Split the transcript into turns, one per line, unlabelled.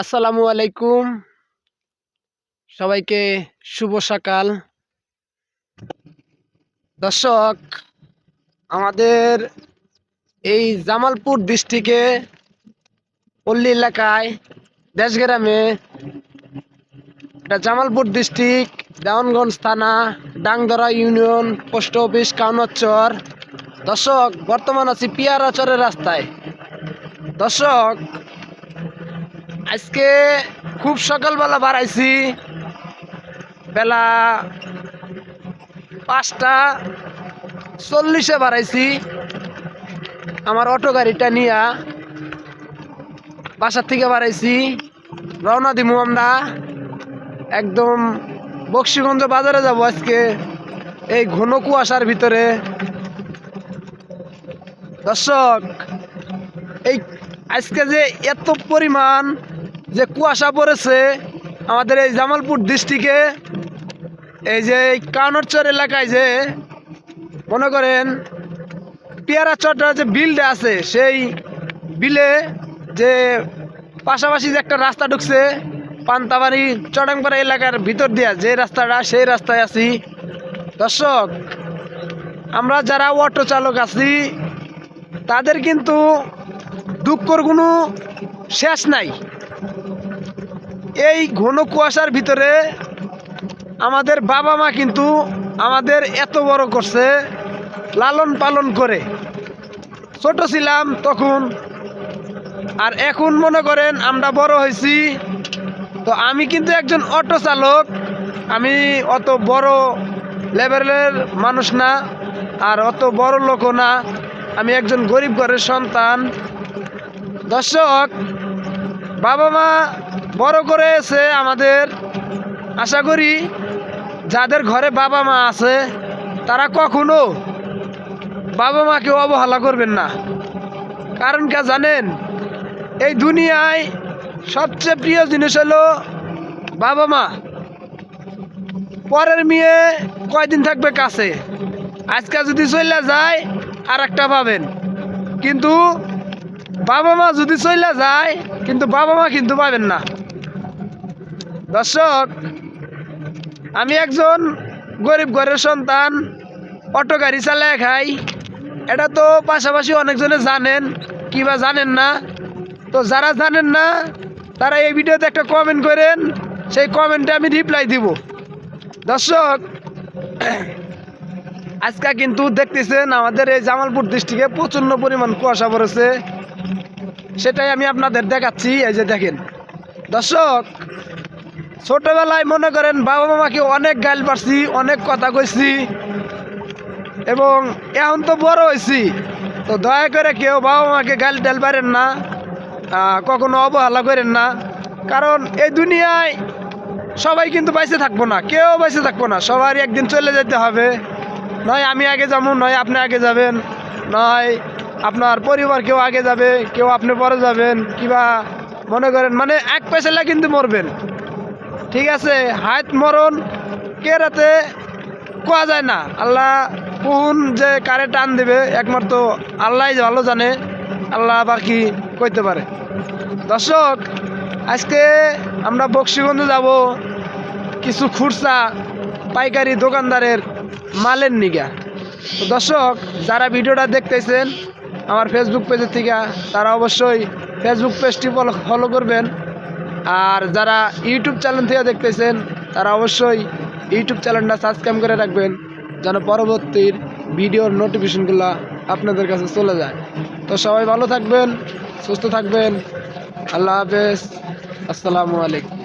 আসসালামু আলাইকুম। সবাইকে শুভ সকাল। দর্শক, আমাদের এই জামালপুর ডিস্ট্রিক্টে পল্লী এলাকায় দেশগ্রামে এটা জামালপুর ডিস্ট্রিক্ট, দেওয়ানগঞ্জ থানা, Dangdara union, post office, Kaunchar. দর্শক, বর্তমান আছি পিয়ারাচরের রাস্তায়। দর্শক আজকে খুব সকালবেলা বাড়াইছি বেলা পাঁচটা চল্লিশে বাড়াইছি আমার অটো গাড়িটা নিয়া বাসার থেকে বাড়াইছি রওনা দিমু আমরা। একদম বক্সিগঞ্জ বাজারে যাব আজকে। এই ঘন কুয়াশার ভিতরে। দর্শক, এই আজকে যে এত পরিমাণ যে কুয়াশা পড়েছে আমাদের এই জামালপুর ডিস্ট্রিক্টে, এই যে এই কানরচর এলাকায় যে, মনে করেন, পেয়ারা চট্টা যে বিলটা আছে, সেই বিলে যে পাশাপাশি যে একটা রাস্তা ঢুকছে, পান্তাবাড়ি চড়াংপাড়া এলাকার ভিতর দিয়া, যে রাস্তাটা, সেই রাস্তায় আছি। দর্শক, আমরা যারা অটো চালক আছি, তাদের কিন্তু দুঃখর কোনো শেষ নাই। এই ঘন কুয়াশার ভিতরে আমাদের বাবা মা কিন্তু আমাদের এত বড় করছে, লালন পালন করে। ছোট ছিলাম তখন, আর এখন মনে করেন আমরা বড় হয়েছি। তো আমি কিন্তু একজন অটো চালক, আমি অত বড় লেভেলের মানুষ না, আর অত বড় লোকও না। আমি একজন গরিব ঘরের সন্তান। দর্শক বাবা মা বড় করেছে আমাদের আশা করি যাদের ঘরে বাবা মা আছে, তারা কখনো বাবা মাকে অবহেলা করবেন না। কারণ কে জানেন? এই দুনিয়ায় সবচেয়ে প্রিয় জিনিস হলো বাবা মা। পরের মেয়ে কয়দিন থাকবে কাছে? আজকে যদি চলে যায় আর একটা পাবেন। কিন্তু বাবা মা যদি চলে যায়, কিন্তু বাবা মা কিন্তু পাবেন না। দর্শক, আমি একজন গরিব ঘরের সন্তান, অটো গাড়ি চালায় খাই। এটা তো পাশাপাশি অনেকজনে জানেন কিবা জানেন না? তো যারা জানেন না, তারা এই ভিডিওতে একটা কমেন্ট করেন, সেই কমেন্টে আমি রিপ্লাই দিব। দর্শক, আজকে কিন্তু দেখতেছেন আমাদের এই জামালপুর ডিস্ট্রিক্টে প্রচণ্ড পরিমাণ কুয়াশা পড়েছে। সেটাই আমি আপনাদের দেখাচ্ছি, এই যে দেখেন। দর্শক, ছোটবেলায় মনে করেন বাবা মামাকে অনেক গাইল পারছি, অনেক কথা কইছি, এবং এখন তো বড় হয়েছি তো দয়া করে কেউ বাবা মাকে গাইল টাল পারেন না কখনো অবহেলা করেন না। কারণ এই দুনিয়ায় সবাই কিন্তু বাইসে থাকব না, কেউ বাইসে থাকব না, সবারই একদিন চলে যেতে হবে। নয় আমি আগে যাব, নয় আপনি আগে যাবেন, নয় আপনার পরিবার কেউ আগে যাবে, কেউ আপনি পরে যাবেন, কিবা মনে করেন মানে এক পয়সালা কিন্তু মরবেন। ঠিক আছে? হাত মরণ কে রাতে কোয়া যায় না। আল্লাহ কোন যে কারে টান দেবে, একমাত্র আল্লাহ ভালো জানে, আল্লাহ বাকি করতে পারে। দর্শক, আজকে আমরা বক্সিগঞ্জে যাব, কিছু খুরসা পাইকারি দোকানদারের মালের নিগা। দর্শক, যারা ভিডিওটা দেখতেছেন আমার ফেসবুক পেজের থেকে তারা অবশ্যই ফেসবুক পেজটি ফলো করবেন। আর যারা ইউটিউব চ্যানেল থেকে দেখতেছেন, তারা অবশ্যই ইউটিউব চ্যানেলটা সাবস্ক্রাইব করে রাখবেন, যেন পরবর্তীর ভিডিওর নোটিফিকেশনগুলো আপনাদের কাছে চলে যায়। তো সবাই ভালো থাকবেন, সুস্থ থাকবেন। আল্লাহ হাফেজ। আসসালামু আলাইকুম।